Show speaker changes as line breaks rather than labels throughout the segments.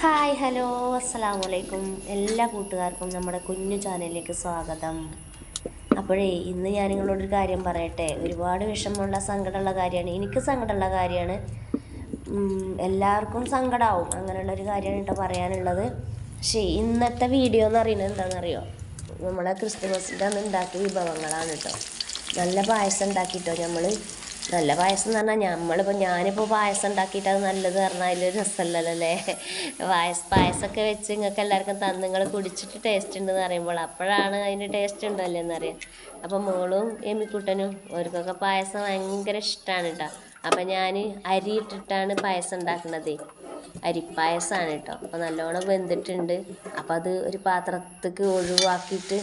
Hi hello അസ്സലാമു അലൈക്കും എല്ലാ കൂട്ടുകാർക്കും നമ്മുടെ കുഞ്ഞു ചാനലിലേക്ക് സ്വാഗതം. അപ്പോഴേ ഇന്ന് ഞാൻ നിങ്ങളോടൊരു കാര്യം പറയട്ടെ. ഒരുപാട് വിഷമമുള്ള സങ്കടമുള്ള കാര്യമാണ്. എനിക്ക് സങ്കടമുള്ള കാര്യമാണ്. എല്ലാവർക്കും സങ്കടമാവും അങ്ങനെയുള്ളൊരു കാര്യമാണ് കേട്ടോ പറയാനുള്ളത്. പക്ഷേ ഇന്നത്തെ വീഡിയോ എന്ന് പറയുന്നത് എന്താണെന്നറിയോ? നമ്മളെ ക്രിസ്തുമസിന്റെ അന്ന് ഉണ്ടാക്കിയ വിഭവങ്ങളാണ് കേട്ടോ. നല്ല പായസം ഉണ്ടാക്കിയിട്ടോ നമ്മൾ നല്ല പായസം എന്ന് പറഞ്ഞാൽ നമ്മളിപ്പോൾ ഞാനിപ്പോൾ പായസം ഉണ്ടാക്കിയിട്ട് അത് നല്ലത് പറഞ്ഞാൽ അതിലൊരു രസമല്ലല്ലേ പായസ പായസമൊക്കെ വെച്ച് നിങ്ങൾക്ക് എല്ലാവർക്കും തന്ന് നിങ്ങൾ കുടിച്ചിട്ട് ടേസ്റ്റ് ഉണ്ടെന്ന് പറയുമ്പോൾ അപ്പോഴാണ് അതിന്റെ ടേസ്റ്റ് ഉണ്ടല്ലോ എന്നറിയാം അപ്പോൾ മോളും എമ്മിക്കുട്ടനും അവർക്കൊക്കെ പായസം ഭയങ്കര ഇഷ്ടമാണ് കേട്ടോ അപ്പം ഞാൻ അരി ഇട്ടിട്ടാണ് പായസം ഉണ്ടാക്കുന്നത് അരിപ്പായസമാണ് കേട്ടോ അപ്പോൾ നല്ലോണം വെന്തിട്ടുണ്ട്. അപ്പോൾ അത് ഒരു പാത്രത്തേക്ക് ഒഴിവാക്കിയിട്ട്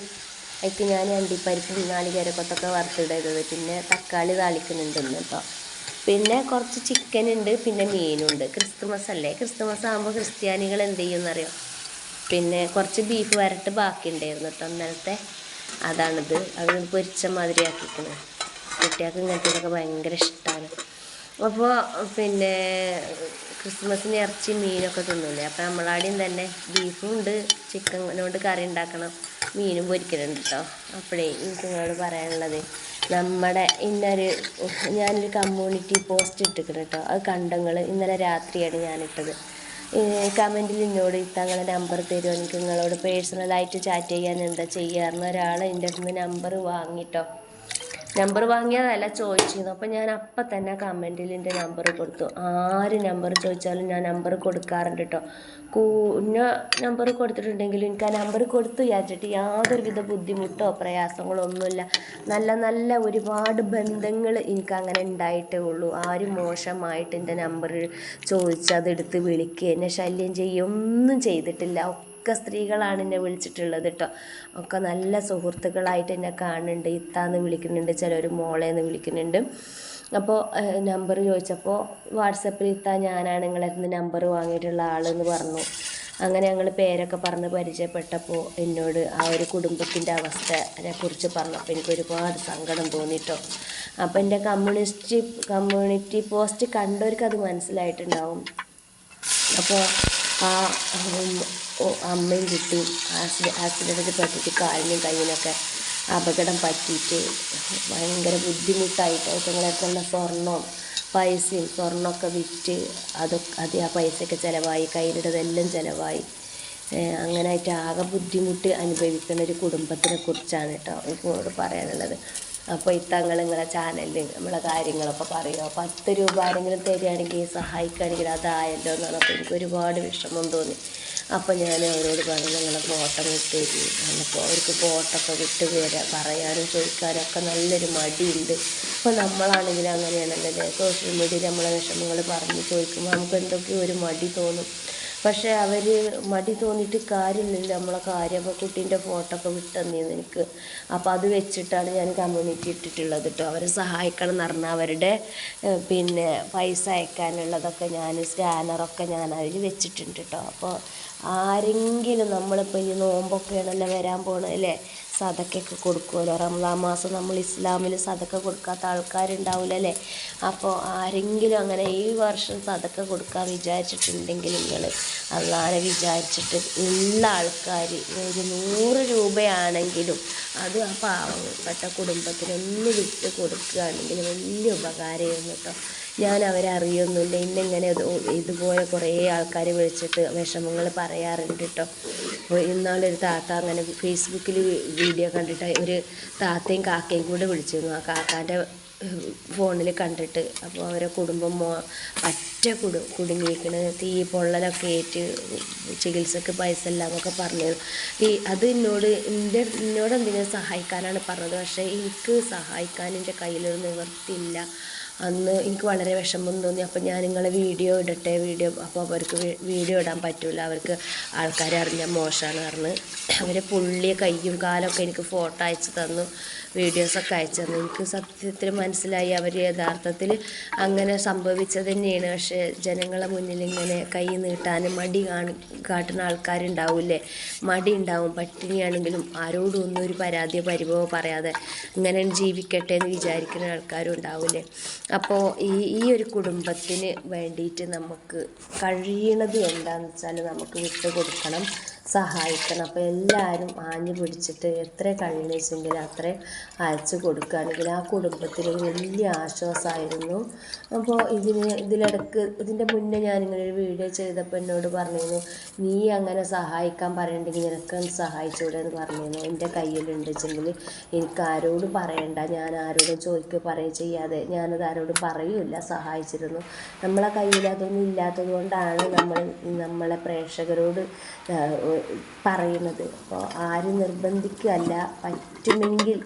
അതിക്ക് ഞാൻ അണ്ടിപ്പരിപ്പും നാളികേരക്കൊത്തൊക്കെ വറുത്തിടരുത്. പിന്നെ തക്കാളി താളിക്കുന്നുണ്ട് ഇന്ന് കേട്ടോ പിന്നെ കുറച്ച് ചിക്കൻ ഉണ്ട് പിന്നെ മീനുണ്ട്. ക്രിസ്തുമസ് അല്ലേ? ക്രിസ്തുമസ് ആകുമ്പോൾ ക്രിസ്ത്യാനികൾ എന്ത് ചെയ്യുമെന്നറിയോ പിന്നെ കുറച്ച് ബീഫ് വരട്ട് ബാക്കി ഉണ്ടായിരുന്നു കേട്ടോ അന്നലത്തെ അതാണിത്. അത് പൊരിച്ച മാതിരി ആക്കിക്കുന്നത് കുട്ടികൾക്ക് ഇങ്ങനത്തെ ഭയങ്കര ഇഷ്ടമാണ് അപ്പോൾ പിന്നെ ക്രിസ്മസിന് ഇറച്ചി മീനൊക്കെ തിന്നില്ലേ അപ്പോൾ നമ്മളാടെയും തന്നെ ബീഫും ഉണ്ട് ചിക്കനോട് കറി ഉണ്ടാക്കണം മീനും പൊരിക്കലുണ്ട് കേട്ടോ അപ്പോഴേ എനിക്ക് നിങ്ങളോട് പറയാനുള്ളത്. നമ്മുടെ ഇന്നൊരു ഞാനൊരു കമ്മ്യൂണിറ്റി പോസ്റ്റ് ഇട്ടിരിക്കണം കേട്ടോ അത് കണ്ടങ്ങൾ ഇന്നലെ രാത്രിയാണ് ഞാനിട്ടത്. കമന്റിൽ എന്നോട് തങ്ങളെ നമ്പർ തരും എനിക്ക് നിങ്ങളോട് പേഴ്സണലായിട്ട് ചാറ്റ് ചെയ്യാൻ എന്താ ചെയ്യാറുന്ന ഒരാൾ എന്റെ അടുത്ത് നിന്ന് നമ്പർ വാങ്ങിട്ടോ നമ്പർ വാങ്ങിയതല്ല ചോദിച്ചിരുന്നു. അപ്പം ഞാൻ അപ്പം തന്നെ കമന്റിൽ എന്റെ നമ്പർ കൊടുത്തു. ആര് നമ്പർ ചോദിച്ചാലും ഞാൻ നമ്പർ കൊടുക്കാറുണ്ട് കേട്ടോ കൂന്ന നമ്പർ കൊടുത്തിട്ടുണ്ടെങ്കിലും എനിക്ക് ആ നമ്പർ കൊടുത്തു വിചാരിച്ചിട്ട് യാതൊരുവിധ ബുദ്ധിമുട്ടോ പ്രയാസങ്ങളോ ഒന്നുമില്ല. നല്ല നല്ല ഒരുപാട് ബന്ധങ്ങൾ എനിക്ക് അങ്ങനെ ഉണ്ടായിട്ടേ ഉള്ളൂ. ആരും മോശമായിട്ട് എന്റെ നമ്പർ ചോദിച്ച് അതെടുത്ത് വിളിക്കുക എന്നെ ശല്യം ചെയ്യുക ഒന്നും ചെയ്തിട്ടില്ല. ഒക്കെ സ്ത്രീകളാണ് എന്നെ വിളിച്ചിട്ടുള്ളത് കേട്ടോ ഒക്കെ നല്ല സുഹൃത്തുക്കളായിട്ട് എന്നെ കാണുന്നുണ്ട്. ഇത്താന്ന് വിളിക്കുന്നുണ്ട്. ചിലർ എന്ന് വിളിക്കുന്നുണ്ട്. അപ്പോൾ നമ്പർ ചോദിച്ചപ്പോൾ വാട്സപ്പിൽ ഇത്താ ഞാനാണ് നിങ്ങളെ നമ്പർ വാങ്ങിയിട്ടുള്ള ആളെന്ന് പറഞ്ഞു. അങ്ങനെ ഞങ്ങൾ പേരൊക്കെ പറഞ്ഞ് പരിചയപ്പെട്ടപ്പോൾ എന്നോട് ആ ഒരു കുടുംബത്തിന്റെ അവസ്ഥയെ കുറിച്ച് പറഞ്ഞപ്പോൾ എനിക്ക് ഒരുപാട് സങ്കടം തോന്നിട്ടോ അപ്പോൾ എന്റെ കമ്മ്യൂണിസ്റ്റ് കമ്മ്യൂണിറ്റി പോസ്റ്റ് കണ്ടവർക്ക് അത് മനസ്സിലായിട്ടുണ്ടാവും. അപ്പോൾ ആ അമ്മയും കുട്ടിയും ആക്സിഡന്റ് പറ്റിയിട്ട് കാലിനും കയ്യിനൊക്കെ അപകടം പറ്റിയിട്ട് ഭയങ്കര ബുദ്ധിമുട്ടായിട്ട് അതുങ്ങളെത്തുള്ള സ്വർണവും പൈസയും സ്വർണമൊക്കെ വിറ്റ് അതൊക്കെ അത് ആ പൈസയൊക്കെ ചിലവായി കയ്യിലിടതെല്ലാം ചിലവായി. അങ്ങനെ അങ്ങനായിട്ട് ആകെ ബുദ്ധിമുട്ട് അനുഭവിക്കുന്ന ഒരു കുടുംബത്തിനെ കുറിച്ചാണ് കേട്ടോ എനിക്കോട് പറയാനുള്ളത്. അപ്പോൾ ഇത്തങ്ങൾ നിങ്ങളെ ചാനലിൽ നമ്മളെ കാര്യങ്ങളൊക്കെ പറയുമോ പത്ത് രൂപ ആരെങ്കിലും തരികയാണെങ്കിൽ സഹായിക്കുകയാണെങ്കിൽ അതായല്ലോ എന്ന് പറഞ്ഞപ്പോൾ എനിക്ക് ഒരുപാട് വിഷമം തോന്നി. അപ്പോൾ ഞാൻ അവരോട് പറഞ്ഞു നിങ്ങളെ ഫോട്ടോ വിട്ടേരി അപ്പോൾ അവർക്ക് ഫോട്ടോ ഒക്കെ വിട്ട് തരാം. പറയാനും ചോദിക്കാനും ഒക്കെ നല്ലൊരു മടിയുണ്ട്. അപ്പോൾ നമ്മളാണെങ്കിൽ അങ്ങനെയാണല്ലോ സോഷ്യൽ മീഡിയയിൽ നമ്മളെ വിഷമങ്ങൾ പറഞ്ഞ് ചോദിക്കുമ്പോൾ നമുക്ക് എന്തൊക്കെയോ ഒരു മടി തോന്നും. പക്ഷേ അവർ മടി തോന്നിയിട്ട് കാര്യമില്ല നമ്മളെ കാര്യം അപ്പോൾ കുട്ടീന്റെ ഫോട്ടോ ഒക്കെ വിട്ടെന്നീന്ന് എനിക്ക്. അപ്പോൾ അത് വെച്ചിട്ടാണ് ഞാൻ കമ്മ്യൂണിറ്റി ഇട്ടിട്ടുള്ളത് കേട്ടോ അവരെ സഹായിക്കണം എന്ന് പറഞ്ഞാൽ അവരുടെ പിന്നെ പൈസ അയക്കാനുള്ളതൊക്കെ ഞാൻ സ്കാനറൊക്കെ ഞാൻ അതിൽ വെച്ചിട്ടുണ്ട് കേട്ടോ അപ്പോൾ ആരെങ്കിലും നമ്മളിപ്പോൾ ഈ നോമ്പൊക്കെയാണല്ലോ വരാൻ പോണല്ലേ അല്ലേ സതക്കൊക്കെ കൊടുക്കുമല്ലോ. റമദാൻ മാസം നമ്മൾ ഇസ്ലാമിൽ സതക്ക കൊടുക്കാത്ത ആൾക്കാരുണ്ടാവില്ല അല്ലേ അപ്പോൾ ആരെങ്കിലും അങ്ങനെ ഈ വർഷം സതക്ക കൊടുക്കാൻ വിചാരിച്ചിട്ടുണ്ടെങ്കിൽ നിങ്ങൾ അള്ളാനെ വിചാരിച്ചിട്ട് ഉള്ള ആൾക്കാർ ഒരു നൂറ് രൂപയാണെങ്കിലും അത് ആ പാവപ്പെട്ട കുടുംബത്തിനൊന്ന് വിട്ട് കൊടുക്കുകയാണെങ്കിൽ വലിയ ഉപകാരമായിരുന്നു കേട്ടോ. ഞാൻ അവരെ അറിയൊന്നുമില്ല ഇന്നിങ്ങനെ ഇതുപോലെ കുറേ ആൾക്കാർ വിളിച്ചിട്ട് വിഷമങ്ങൾ പറയാറുണ്ട് കേട്ടോ അപ്പോൾ ഇന്നാളൊരു താത്ത അങ്ങനെ ഫേസ്ബുക്കിൽ വീഡിയോ കണ്ടിട്ട് ഒരു താത്തയും കാക്കയും കൂടെ വിളിച്ചിരുന്നു. ആ കാക്കാന്റെ ഫോണിൽ കണ്ടിട്ട്. അപ്പോൾ അവരെ കുടുംബം മോ പറ്റ കുടു കുടുങ്ങിയിരിക്കണ്. തീ പൊള്ളലൊക്കെ ഏറ്റ് ചികിത്സക്ക് പൈസ ഇല്ല എന്നൊക്കെ പറഞ്ഞു ഈ അത് എന്നോട് എന്റെ എന്നോട് എന്തെങ്കിലും സഹായിക്കാനാണ് പറഞ്ഞത്? പക്ഷേ എനിക്ക് സഹായിക്കാൻ എന്റെ കയ്യിലൊരു നിവർത്തിയില്ല അന്ന് എനിക്ക് വളരെ വിഷമം തോന്നി. അപ്പോൾ ഞാൻ നിങ്ങളെ വീഡിയോ ഇടട്ടെ വീഡിയോ അപ്പോൾ അവർക്ക് വീഡിയോ ഇടാൻ പറ്റില്ല അവർക്ക് ആൾക്കാരെ അറിഞ്ഞാൽ മോശമാണ് പറഞ്ഞ് അവരെ പുള്ളിയ കയ്യും കാലൊക്കെ എനിക്ക് ഫോട്ടോ അയച്ച് തന്നു. വീഡിയോസൊക്കെ അയച്ചു തന്നു എനിക്ക് സത്യത്തിൽ മനസ്സിലായി അവർ യഥാർത്ഥത്തിൽ അങ്ങനെ സംഭവിച്ചത് തന്നെയാണ്. പക്ഷേ ജനങ്ങളെ മുന്നിൽ ഇങ്ങനെ കൈ നീട്ടാനും മടി കാണി കാട്ടുന്ന ആൾക്കാരുണ്ടാവില്ലേ? മടി ഉണ്ടാവും. പട്ടിണിയാണെങ്കിലും ആരോടും ഒന്നും ഒരു പരാതിയോ പരിഭവം പറയാതെ ഇങ്ങനെ ജീവിക്കട്ടെ എന്ന് വിചാരിക്കുന്ന ആൾക്കാരും ഉണ്ടാവില്ലേ? അപ്പോൾ ഈ ഈ ഒരു കുടുംബത്തിന് വേണ്ടിയിട്ട് നമുക്ക് കഴിയണത് എന്താണെന്ന് വെച്ചാൽ നമുക്ക് വിട്ടു കൊടുക്കണം സഹായിക്കണം. അപ്പോൾ എല്ലാവരും ആഞ്ഞു പിടിച്ചിട്ട് എത്ര കഴിയുന്ന വെച്ചെങ്കിൽ അത്ര അയച്ചു കൊടുക്കുകയാണെങ്കിൽ ആ കുടുംബത്തിന് വലിയ ആശ്വാസമായിരുന്നു. അപ്പോൾ ഇതിന് ഇതിലിടക്ക് ഇതിന്റെ മുന്നേ ഞാനിങ്ങനെ ഒരു വീഡിയോ ചെയ്തപ്പോൾ എന്നോട് പറഞ്ഞിരുന്നു നീ അങ്ങനെ സഹായിക്കാൻ പറയണ്ടെങ്കിൽ നിനക്കൊന്ന് സഹായിച്ചൂടെ എന്ന് പറഞ്ഞിരുന്നു. എന്റെ കയ്യിലുണ്ട് വെച്ചെങ്കിൽ എനിക്ക് ആരോടും പറയണ്ട. ഞാൻ ആരോടും ചോദിക്കുക പറയുക ചെയ്യാതെ ഞാനത് ആരോടും പറയൂല സഹായിച്ചിരുന്നു. നമ്മളെ കയ്യിൽ അതൊന്നും ഇല്ലാത്തത് കൊണ്ടാണ് നമ്മൾ നമ്മളെ പ്രേക്ഷകരോട് പറയുന്നത്. അപ്പോൾ ആരും നിർബന്ധിക്കുകയല്ല. പറ്റുമെങ്കിൽ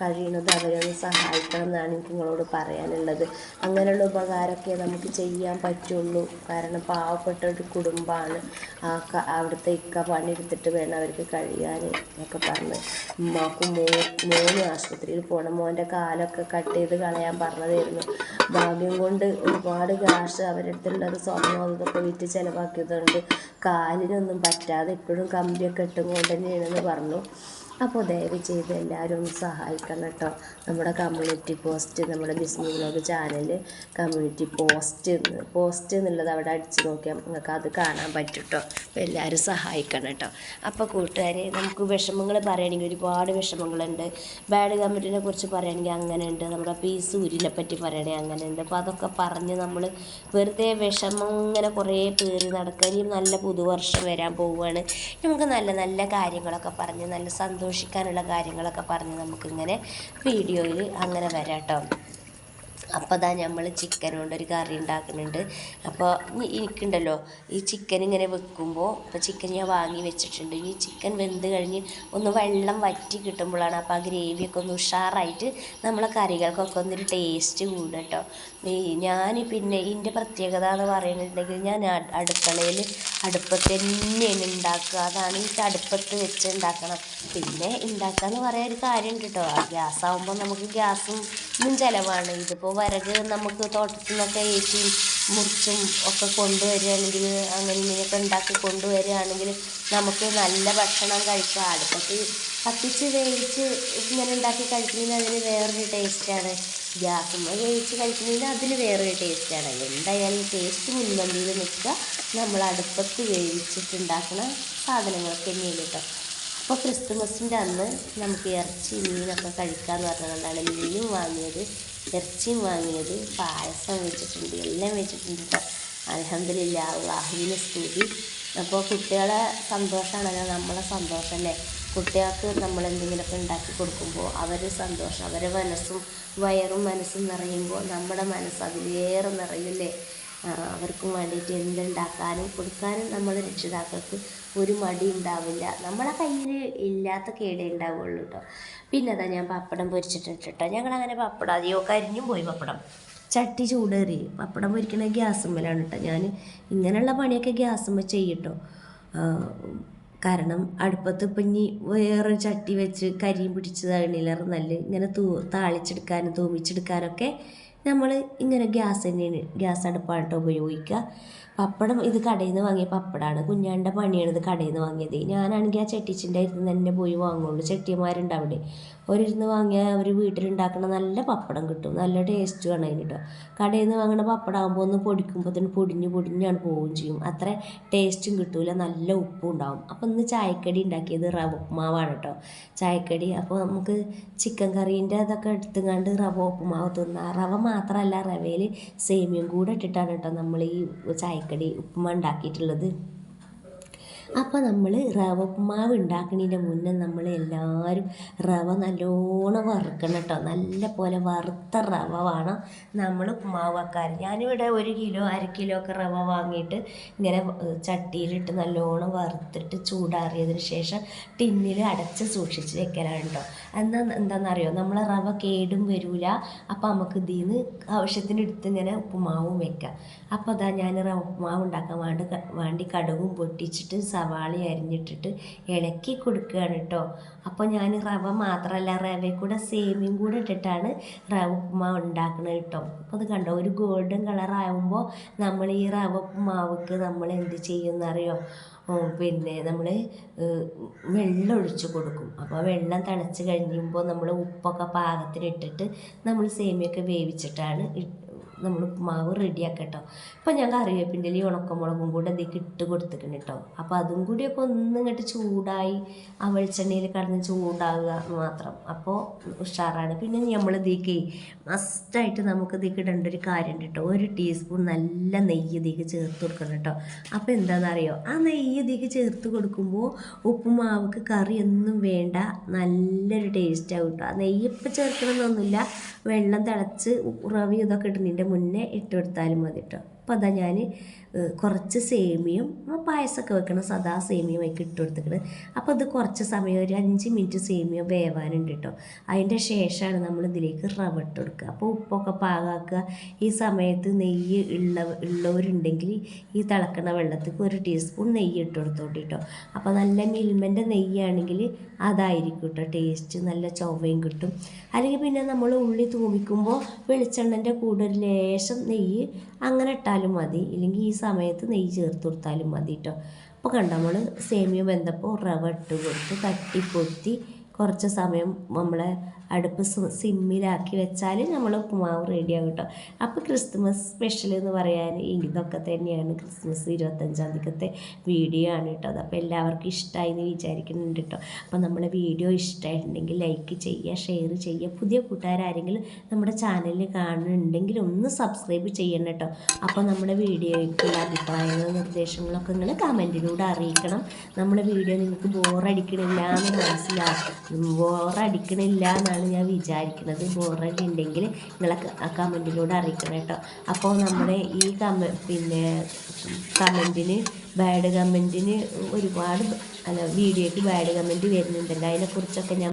കഴിയുന്നത് അവരൊന്ന് സഹായിക്കണം എന്നാണ് എനിക്ക് നിങ്ങളോട് പറയാനുള്ളത്. അങ്ങനെയുള്ള ഉപകാരമൊക്കെ നമുക്ക് ചെയ്യാൻ പറ്റുള്ളൂ. കാരണം പാവപ്പെട്ട ഒരു കുടുംബമാണ്. ആ അവിടുത്തെ ഇക്ക പണിയെടുത്തിട്ട് വേണം അവർക്ക് കഴിയാൻ എന്നൊക്കെ പറഞ്ഞ്. ഉമ്മാക്കും മോ മോന് ആശുപത്രിയിൽ പോകണം മോന്റെ കാലൊക്കെ കട്ട് ചെയ്ത് കളയാൻ പറഞ്ഞതായിരുന്നു. ഭാഗ്യം കൊണ്ട് ഒരുപാട് കാശ് അവരുടെ അടുത്തുള്ളത് സ്വർണം അതൊക്കെ വിറ്റ് ചിലവാക്കിയതുകൊണ്ട് കാലിനൊന്നും പറ്റാതെ ഇപ്പോഴും കമ്പിയൊക്കെ ഇട്ടുകൊണ്ട് തന്നെയാണെന്ന് പറഞ്ഞു. അപ്പോൾ ദയവ് ചെയ്ത് എല്ലാവരും ഒന്ന് സഹായിക്കണം കേട്ടോ. നമ്മുടെ കമ്മ്യൂണിറ്റി പോസ്റ്റ് നമ്മുടെ business blog channel community post post എന്നുള്ളത് അവിടെ അടിച്ച് നോക്കിയാൽ നിങ്ങൾക്ക് അത് കാണാൻ പറ്റും കേട്ടോ. അപ്പോൾ എല്ലാവരും സഹായിക്കണം കേട്ടോ. അപ്പോൾ കൂട്ടുകാരെ നമുക്ക് വിഷമങ്ങൾ പറയുകയാണെങ്കിൽ ഒരുപാട് വിഷമങ്ങളുണ്ട്. ബാഡ് കമ്മിറ്റിനെ കുറിച്ച് പറയുകയാണെങ്കിൽ അങ്ങനെയുണ്ട്. നമ്മുടെ പി സൂര്യനെ പറ്റി പറയണേ അങ്ങനെയുണ്ട്. അപ്പോൾ അതൊക്കെ പറഞ്ഞ് നമ്മൾ വെറുതെ വിഷമം ഇങ്ങനെ കുറേ പേര് നടക്കുക. ഇനിയും നല്ല പുതുവർഷം വരാൻ പോവുകയാണ്. നമുക്ക് നല്ല നല്ല കാര്യങ്ങളൊക്കെ പറഞ്ഞ് നല്ല സന്തോഷിക്കാനുള്ള കാര്യങ്ങളൊക്കെ പറഞ്ഞ് നമുക്കിങ്ങനെ വീഡിയോയിൽ അങ്ങനെ വരാം കേട്ടോ അപ്പോൾ അതാ നമ്മൾ ചിക്കൻ കൊണ്ട് ഒരു കറി ഉണ്ടാക്കുന്നുണ്ട് അപ്പോൾ എനിക്കുണ്ടല്ലോ ഈ ചിക്കൻ ഇങ്ങനെ വെക്കുമ്പോൾ ഇപ്പോൾ ചിക്കൻ ഞാൻ വാങ്ങി വെച്ചിട്ടുണ്ട്. ഈ ചിക്കൻ വെന്ത് കഴിഞ്ഞ് ഒന്ന് വെള്ളം വറ്റി കിട്ടുമ്പോഴാണ് അപ്പോൾ ആ ഗ്രേവിയൊക്കെ ഒന്ന് ഉഷാറായിട്ട് നമ്മളെ കറികൾക്കൊക്കെ ഒന്നൊരു ടേസ്റ്റ് കൂടും കേട്ടോ. ഞാൻ പിന്നെ ഇതിന്റെ പ്രത്യേകത എന്ന് പറയുന്നുണ്ടെങ്കിൽ ഞാൻ അടുക്കളയിൽ അടുപ്പത്ത് തന്നെയാണ് ഉണ്ടാക്കുക അതാണ് ഈ അടുപ്പത്ത് വെച്ച് ഉണ്ടാക്കണം പിന്നെ ഉണ്ടാക്കുക എന്ന് പറയാൻ ഒരു കാര്യമുണ്ട് കേട്ടോ. ഗ്യാസ് ആകുമ്പോൾ നമുക്ക് ഗ്യാസും ചിലവാണ്. ഇതിപ്പോൾ വിറക് നമുക്ക് തോട്ടത്തിൽ നിന്നൊക്കെ ഏറ്റി മുറിച്ചും ഒക്കെ കൊണ്ടുവരികയാണെങ്കിൽ അങ്ങനെ ഇങ്ങനെയൊക്കെ ഉണ്ടാക്കി കൊണ്ടുവരികയാണെങ്കിൽ നമുക്ക് നല്ല ഭക്ഷണം കഴിക്കാം. അടുപ്പത്ത് കത്തിച്ച് വേവിച്ച് ഇങ്ങനെ ഉണ്ടാക്കി കഴിക്കുന്നതിന് അതിന് വേറൊരു ടേസ്റ്റാണ് ഗ്യാസുമ്മ വേവിച്ച് കഴിക്കുന്നതിന് അതിന് വേറൊരു ടേസ്റ്റാണ് എന്തായാലും ടേസ്റ്റ് മുൻപന്തിയിൽ നിൽക്കുക. നമ്മൾ അടുപ്പത്ത് വേവിച്ചിട്ടുണ്ടാക്കുന്ന സാധനങ്ങളൊക്കെ തന്നെയാണ് കേട്ടോ അപ്പോൾ ക്രിസ്തുമസിന്റെ അന്ന് നമുക്ക് ഇറച്ചി മീനൊക്കെ കഴിക്കാമെന്ന് പറഞ്ഞതുകൊണ്ടാണ് മീനും വാങ്ങിയത് ഇറച്ചിയും വാങ്ങിയത് പായസം വെച്ചിട്ടുണ്ട് എല്ലാം വെച്ചിട്ടുണ്ട് അലഹമില്ല അള്ളാഹുവിന് സ്തുതി. അപ്പോൾ കുട്ടികളെ സന്തോഷമാണല്ലോ നമ്മളെ സന്തോഷം അല്ലേ? കുട്ടികൾക്ക് നമ്മൾ എന്തെങ്കിലുമൊക്കെ ഉണ്ടാക്കി കൊടുക്കുമ്പോൾ അവർ സന്തോഷം അവരെ മനസ്സും വയറും മനസ്സും നിറയുമ്പോൾ നമ്മുടെ മനസ്സ് അതിലേറെ നിറയില്ലേ അവർക്കും വേണ്ടിയിട്ട് എന്തുണ്ടാക്കാനും കൊടുക്കാനും നമ്മൾ രക്ഷിതാക്കൾക്ക് ഒരു മടി ഉണ്ടാവില്ല. നമ്മളെ കയ്യിൽ ഇല്ലാത്ത കേടേ ഉണ്ടാവുള്ളൂ കേട്ടോ പിന്നെ അതാ ഞാൻ പപ്പടം പൊരിച്ചിട്ടുണ്ട് കേട്ടോ ഞങ്ങളങ്ങനെ പപ്പടം അതിയോ കരിഞ്ഞും പോയി പപ്പടം. ചട്ടി ചൂടേറി. പപ്പടം പൊരിക്കണ ഗ്യാസുമ്മലാണ് കേട്ടോ ഞാൻ ഇങ്ങനെയുള്ള പണിയൊക്കെ ഗ്യാസുമ്മ ചെയ്യട്ടോ കാരണം അടുപ്പത്ത് ഇപ്പം ഇനി വേറെ ചട്ടി വെച്ച് കരിയും പിടിച്ചതാണില്ലേറെ നല്ല ഇങ്ങനെ തൂ താളിച്ചെടുക്കാനും തൂമിച്ചെടുക്കാനൊക്കെ നമ്മൾ ഇങ്ങനെ ഗ്യാസ് തന്നെയാണ് ഗ്യാസ് അടുപ്പായിട്ട് ഉപയോഗിക്കുക. പപ്പടം ഇത് കടയിൽ നിന്ന് വാങ്ങിയ പപ്പടമാണ് കുഞ്ഞാണ്ട പണിയാണ് ഇത് കടയിൽ നിന്ന് വാങ്ങിയത്. ഞാനാണെങ്കിൽ ആ ചെട്ടിച്ചിന്റെ അടുത്ത് തന്നെ പോയി വാങ്ങുള്ളൂ. ചെട്ടിയന്മാരുണ്ട് അവിടെ. ഒരിരുന്ന് വാങ്ങിയാൽ അവർ വീട്ടിലുണ്ടാക്കുന്ന നല്ല പപ്പടം കിട്ടും. നല്ല ടേസ്റ്റുമാണ് അതിന് കേട്ടോ കടയിൽ നിന്ന് വാങ്ങുന്ന പപ്പടം ആകുമ്പോൾ ഒന്ന് തന്നെ പൊടിഞ്ഞ് പൊടിഞ്ഞാണ് പോവുകയും ചെയ്യും. അത്ര ടേസ്റ്റും കിട്ടൂല. നല്ല ഉപ്പും ഉണ്ടാവും. അപ്പോൾ ഇന്ന് ചായക്കടി ഉണ്ടാക്കിയത് റവ ഉപ്പുമാവാണ് കേട്ടോ ചായക്കടി. അപ്പോൾ നമുക്ക് ചിക്കൻ കറീന്റെ അതൊക്കെ എടുത്തുകൊണ്ട് റവ ഉപ്പുമാവ് തിന്നാം. റവ മാത്രമല്ല റവയിൽ സേമിയം കൂടെ ഇട്ടിട്ടാണ് കേട്ടോ നമ്മൾ ഈ ചായക്കടി ഉപ്പുമ ഉണ്ടാക്കിയിട്ടുള്ളത്. അപ്പോൾ നമ്മൾ റവ ഉപ്പുമാവ് ഉണ്ടാക്കുന്നതിന്റെ മുന്നേ നമ്മൾ എല്ലാവരും റവ നല്ലോണം വറുക്കണം കേട്ടോ നല്ല പോലെ വറുത്ത റവ വേണം നമ്മൾ ഉപ്പുമാവ് വെക്കാൻ ഞാനിവിടെ ഒരു കിലോ അര കിലോ ഒക്കെ റവ വാങ്ങിയിട്ട് ഇങ്ങനെ ചട്ടിയിലിട്ട് നല്ലോണം വറുത്തിട്ട് ചൂടാറിയതിന് ശേഷം ടിന്നിൽ അടച്ച് സൂക്ഷിച്ച് വെക്കലാണ് കേട്ടോ എന്നാൽ എന്താണെന്നറിയോ നമ്മളെ റവ കേടും വരില്ല അപ്പോൾ നമുക്ക് ഇതിൽ നിന്ന് ആവശ്യത്തിന് എടുത്ത് ഇങ്ങനെ ഉപ്പുമാവും വെക്കാം. അപ്പോൾ അതാ ഞാൻ റവ ഉപ്പുമാവ് ഉണ്ടാക്കാൻ വേണ്ടി വേണ്ടി കടുകും പൊട്ടിച്ചിട്ട് സവാള അരിഞ്ഞിട്ടിട്ട് ഇളക്കി കൊടുക്കുകയാണ് കേട്ടോ അപ്പോൾ ഞാൻ റവ മാത്രമല്ല റവയിൽ കൂടെ സേമിയും കൂടെ ഇട്ടിട്ടാണ് റവ ഉപ്പുമാ ഉണ്ടാക്കുന്നത് കേട്ടോ അപ്പോൾ അത് കണ്ടോ ഒരു ഗോൾഡൻ കളർ കളറാകുമ്പോൾ നമ്മൾ ഈ റവ ഉപ്പുമാവക്ക് നമ്മൾ എന്ത് ചെയ്യുമെന്നറിയോ പിന്നെ നമ്മൾ വെള്ളം ഒഴിച്ച് കൊടുക്കും. അപ്പോൾ വെള്ളം തിളച്ച് കഴിയുമ്പോൾ നമ്മൾ ഉപ്പൊക്കെ പാകത്തിനിട്ടിട്ട് നമ്മൾ സേമിയൊക്കെ വേവിച്ചിട്ടാണ് നമ്മൾ ഉപ്പുമാവ് റെഡിയാക്കുക കേട്ടോ ഇപ്പം ഞാൻ കറിവേപ്പിന്റെ ഈ ഉണക്കമുളകും കൂടെ അതിലേക്ക് ഇട്ട് കൊടുത്തിട്ടുണ്ട് കേട്ടോ അപ്പോൾ അതും കൂടിയൊക്കെ ഒന്ന് ഇങ്ങോട്ട് ചൂടായി ആ വെളിച്ചെണ്ണയിൽ കടന്ന് ചൂടാവുക മാത്രം. അപ്പോൾ ഉഷാറാണ്. പിന്നെ നമ്മൾ ഇതിലേക്ക് മസ്റ്റായിട്ട് നമുക്ക് ഇതിലേക്ക് ഇടേണ്ട ഒരു കാര്യമുണ്ട് കേട്ടോ ഒരു ടീസ്പൂൺ നല്ല നെയ്യ് ഇതിലേക്ക് ചേർത്ത് കൊടുക്കണം കേട്ടോ അപ്പോൾ എന്താണെന്നറിയോ ആ നെയ്യ് ഇതിലേക്ക് ചേർത്ത് കൊടുക്കുമ്പോൾ ഉപ്പുമാവക്ക് കറി ഒന്നും വേണ്ട നല്ലൊരു ടേസ്റ്റ് ആവും കേട്ടോ ആ നെയ്യ് ഇപ്പം ചേർക്കണമെന്നൊന്നുമില്ല വെള്ളം തിളച്ച് റവി ഇതൊക്കെ ഇടുന്നതിന്റെ മുന്നേ ഇട്ട് കൊടുത്താലും മതി കേട്ടോ അപ്പോൾ അതാ ഞാൻ കുറച്ച് സേമിയും പായസമൊക്കെ വെക്കണം സദാ സേമിയും വയ്ക്കി ഇട്ട് കൊടുത്തിട്ട് അപ്പോൾ അത് കുറച്ച് സമയം ഒരു അഞ്ച് മിനിറ്റ് സേമിയ വേവാനുണ്ട് കേട്ടോ അതിന്റെ ശേഷമാണ് നമ്മൾ ഇതിലേക്ക് റവ ഇട്ട് കൊടുക്കുക. അപ്പോൾ ഉപ്പൊക്കെ പാകാക്കുക. ഈ സമയത്ത് നെയ്യ് ഉള്ള ഉള്ളവരുണ്ടെങ്കിൽ ഈ തിളക്കണ വെള്ളത്തിൽ ഒരു ടീസ്പൂൺ നെയ്യ് ഇട്ട് കൊടുത്തോട്ട് കേട്ടോ അപ്പോൾ നല്ല മിൽമന്റെ നെയ്യാണെങ്കിൽ അതായിരിക്കും കേട്ടോ ടേസ്റ്റ്. നല്ല ചൊവ്വയും കിട്ടും. അല്ലെങ്കിൽ പിന്നെ നമ്മൾ ഉള്ളി തൂമിക്കുമ്പോൾ വെളിച്ചെണ്ണന്റെ കൂടെ ഒരു ലേശം നെയ്യ് അങ്ങനെ ഇട്ടാലും മതി. ഇല്ലെങ്കിൽ ഈ സമയത്ത് നെയ്യ് ചേർത്ത് കൊടുത്താലും മതി കേട്ടോ അപ്പോൾ കണ്ട നമ്മൾ സേമിയ വെന്തപ്പോൾ റവ ഇട്ട് കൊടുത്ത് തട്ടിപ്പൊത്തി കുറച്ച് സമയം നമ്മളെ അടുപ്പ് സിമ്മിലാക്കി വെച്ചാൽ നമ്മൾ ഉപ്പുമാവ് റെഡിയാകും കേട്ടോ അപ്പോൾ ക്രിസ്മസ് സ്പെഷ്യൽ എന്ന് പറയാൻ ഇതൊക്കെ തന്നെയാണ് ക്രിസ്മസ് ഇരുപത്തഞ്ചാം തീയതിക്കത്തെ വീഡിയോ ആണ് കേട്ടോ അത് അപ്പോൾ എല്ലാവർക്കും ഇഷ്ടമായി എന്ന് വിചാരിക്കുന്നുണ്ട് കേട്ടോ അപ്പോൾ നമ്മളെ വീഡിയോ ഇഷ്ടമായിട്ടുണ്ടെങ്കിൽ ലൈക്ക് ചെയ്യുക ഷെയർ ചെയ്യുക. പുതിയ കൂട്ടുകാരെങ്കിലും നമ്മുടെ ചാനലിൽ കാണുന്നുണ്ടെങ്കിൽ ഒന്ന് സബ്സ്ക്രൈബ് ചെയ്യണം കേട്ടോ അപ്പോൾ നമ്മുടെ വീഡിയോയ്ക്കുള്ള അഭിപ്രായങ്ങളും നിർദ്ദേശങ്ങളൊക്കെ നിങ്ങൾ കമന്റിലൂടെ അറിയിക്കണം. നമ്മുടെ വീഡിയോ നിങ്ങൾക്ക് ബോറടിക്കണില്ല എന്ന് മനസ്സിലാവും ബോറടിക്കണില്ല എന്നാണ് ഞാൻ വിചാരിക്കുന്നത് ബോറടി ഉണ്ടെങ്കിൽ നിങ്ങളെ കമന്റിലൂടെ അറിയിക്കണം കേട്ടോ. അപ്പോൾ നമ്മുടെ ഈ കമ പിന്നെ കമന്റിന് ബാഡ് കമന്റിന് ഒരുപാട് അല്ല വീഡിയോയ്ക്ക് ബാഡ് കമന്റ് വരുന്നുണ്ടല്ലോ അതിനെക്കുറിച്ചൊക്കെ ഞാൻ